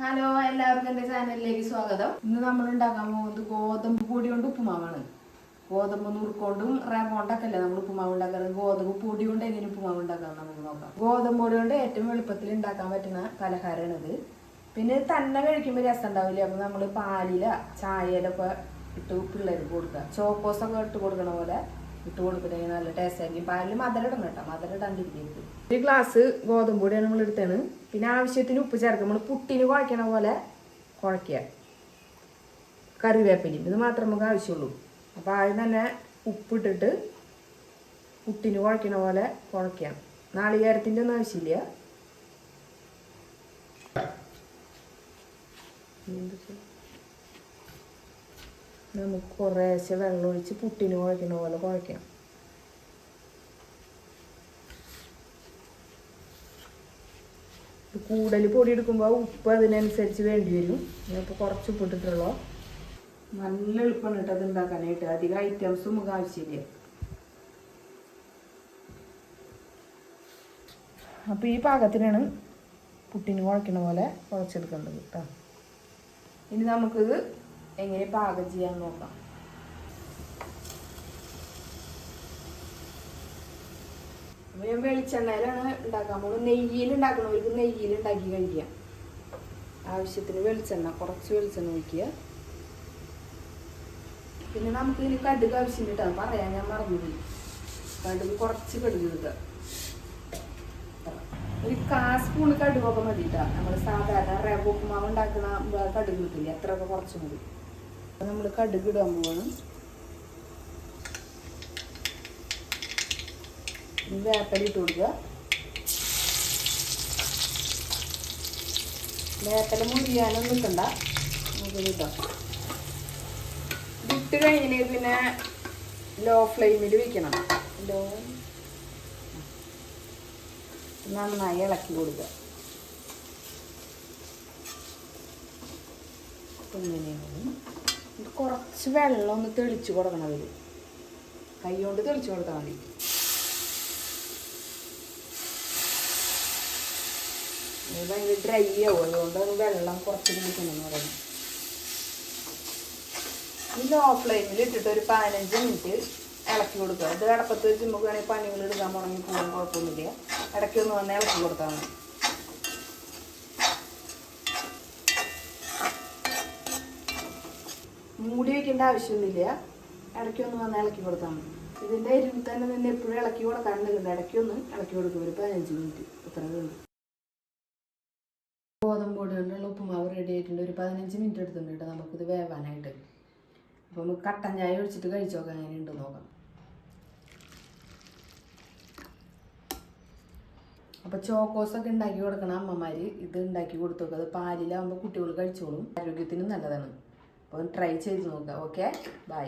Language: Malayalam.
ഹലോ എല്ലാവർക്കും എന്റെ ചാനലിലേക്ക് സ്വാഗതം. ഇന്ന് നമ്മൾ ഉണ്ടാക്കാൻ പോകുന്നത് ഗോതമ്പ് പൊടി കൊണ്ട് ഉപ്പുമാവാണ്. ഗോതമ്പ് നുറുക്കൊണ്ടും റവ കൊണ്ടൊക്കെ അല്ലേ നമ്മൾ ഉപ്പുമാവ് ഉണ്ടാക്കുന്നത്? ഗോതമ്പ് പൊടി കൊണ്ട് എങ്ങനെ ഉപ്പുമാവ് ഉണ്ടാക്കാം നമുക്ക് നോക്കാം. ഗോതമ്പ് പൊടി കൊണ്ട് ഏറ്റവും എളുപ്പത്തിൽ ഉണ്ടാക്കാൻ പറ്റുന്ന പലഹാരമാണിത് പിന്നെ തന്നെ കഴിക്കുമ്പോൾ രസം ഉണ്ടാവില്ല? അപ്പോൾ നമ്മൾ പാലില ചായയിലൊക്കെ ഇട്ട് പിള്ളേർക്ക് കൊടുക്കുക. ചോക്കോസൊക്കെ ഇട്ട് കൊടുക്കണ പോലെ ഇട്ട് കൊടുത്തിട്ടുണ്ടെങ്കിൽ നല്ല ടേസ്റ്റ് ആയിരിക്കും. പാലിൽ മധുരം ഇടണം കേട്ടോ. മധുരം ഇടാണ്ടിരിക്കരുത് ഒരു ഗ്ലാസ് ഗോതമ്പ് പൊടിയാണ് നമ്മൾ എടുത്താണ് പിന്നെ ആവശ്യത്തിന് ഉപ്പ് ചേർക്കുക. നമ്മൾ പുട്ടിന് കുഴക്കണ പോലെ കുഴക്കുക. കറിവേപ്പിലയും. ഇത് മാത്രം നമുക്ക് ആവശ്യമുള്ളൂ. അപ്പോൾ ആദ്യം തന്നെ ഉപ്പിട്ടിട്ട് പുട്ടിന് കുഴക്കണ പോലെ കുഴക്കുക. നാളികേരത്തിന്റെ ഒന്നും ആവശ്യമില്ല. നമുക്ക് കുറേശ്ശെ വെള്ളം ഒഴിച്ച് പുട്ടിന് കുഴക്കണ പോലെ കുഴക്കാം കൂടുതൽ പൊടി എടുക്കുമ്പോൾ ഉപ്പ് അതിനനുസരിച്ച് വേണ്ടി വരും. ഞാനിപ്പോൾ കുറച്ച് ഉപ്പ് ഇട്ടിട്ടുള്ളൂ. നല്ല എളുപ്പമാണ് കേട്ടോ അത് ഉണ്ടാക്കാനായിട്ട്. അധികം ഐറ്റംസും നമുക്ക് ആവശ്യമില്ല. അപ്പോൾ ഈ പാകത്തിനാണ് പുട്ടിന് കുഴക്കണ പോലെ കുഴച്ചെടുക്കേണ്ടത് കേട്ടോ. ഇനി നമുക്കിത് എങ്ങനെ പാകം ചെയ്യാൻ നോക്കാം. അപ്പോൾ ഞാൻ വെളിച്ചെണ്ണയിലാണ് ഉണ്ടാക്കാൻ പോകുന്നത്. നെയ്യിൽ ഉണ്ടാക്കണവർക്ക് നെയ്യിൽ ഉണ്ടാക്കി കഴിക്കാം ആവശ്യത്തിന് വെളിച്ചെണ്ണ കുറച്ച് വെളിച്ചെണ്ണ ഒഴിക്കുക. പിന്നെ നമുക്ക് ഇതിന് കടുക് ആവശ്യമുണ്ട് കേട്ടോ. പറയാൻ ഞാൻ മറന്നുപോയി. കടുക് കുറച്ച് കടുക് എടുക്കുക ഒരു കാ സ്പൂൺ കടുകൊക്കെ മതി കേട്ടോ. നമ്മൾ സാധാരണ റവ ഉപ്പുമാവ് ഉണ്ടാക്കുന്ന കടുക് കിട്ടില്ല അത്രയൊക്കെ കുറച്ച് മതി. നമ്മൾ കടുക് ഇടാൻ പോവാണ്. വേപ്പല ഇട്ട് കൊടുക്കുക. വേപ്പല മുറിയാനും നിൽക്കണ്ട നമുക്ക് ഇട്ടാം ഇട്ട് പിന്നെ ലോ ഫ്ലെയിമിൽ വെക്കണം. ലോ നന്നായി ഇളക്കി കൊടുക്കുക. ഇങ്ങനെയാണ്. കുറച്ച് വെള്ളം ഒന്ന് തെളിച്ച് കൊടുക്കണം അതിൽ കൈ കൊണ്ട് തെളിച്ച് കൊടുത്താൽ മതി. ഭയങ്കര ഡ്രൈ ആവും. അതുകൊണ്ടാണ് വെള്ളം കുറച്ച് കുടിക്കണമെന്ന് പറയുന്നത് ഈ ലോ ഫ്ലെയിമിൽ ഇട്ടിട്ട് ഒരു പതിനഞ്ച് മിനിറ്റ് ഇളക്കി കൊടുക്കുക. ഇത് അടപ്പത്ത് വെച്ച് നമുക്ക് വേണമെങ്കിൽ പണികൾ എടുക്കാൻ തുടങ്ങി പോകാൻ കുഴപ്പമൊന്നുമില്ല. ഇടയ്ക്ക് ഒന്ന് വന്ന് ഇളക്കി കൊടുത്താൽ മതി. മൂടി വെക്കേണ്ട ആവശ്യമൊന്നുമില്ല. ഇടയ്ക്ക് ഒന്ന് വന്ന് ഇളക്കി കൊടുത്താൽ മതി. ഇതിന്റെ എരിവിൽ തന്നെ നിന്ന് എപ്പോഴും ഇളക്കി കൊടുക്കാൻ നിൽക്കണ്ട ഇടയ്ക്ക് ഒന്ന് ഇളക്കി കൊടുക്കും. ഒരു പതിനഞ്ച് മിനിറ്റ്. അത്ര ഗോതമ്പ് പൊടി കൊണ്ടുള്ള ഉപ്പുമാവ് റെഡി ആയിട്ടുണ്ട്. ഒരു പതിനഞ്ച് മിനിറ്റ് എടുത്തിട്ടുണ്ട് കേട്ടോ നമുക്കിത് വേവാനായിട്ട്. അപ്പോൾ നമുക്ക് കട്ടൻ ചായ ഒഴിച്ചിട്ട് കഴിച്ചു നോക്കാം എങ്ങനെയുണ്ട് നോക്കാം. അപ്പോൾ ചോക്കോസൊക്കെ ഉണ്ടാക്കി കൊടുക്കണം അമ്മമാർ ഇത് ഉണ്ടാക്കി കൊടുത്തു നോക്കുക അത് പാലിലാകുമ്പോൾ കുട്ടികൾ കഴിച്ചോളും. ആരോഗ്യത്തിനും നല്ലതാണ്. അപ്പോൾ ട്രൈ ചെയ്ത് നോക്കുക. Okay bye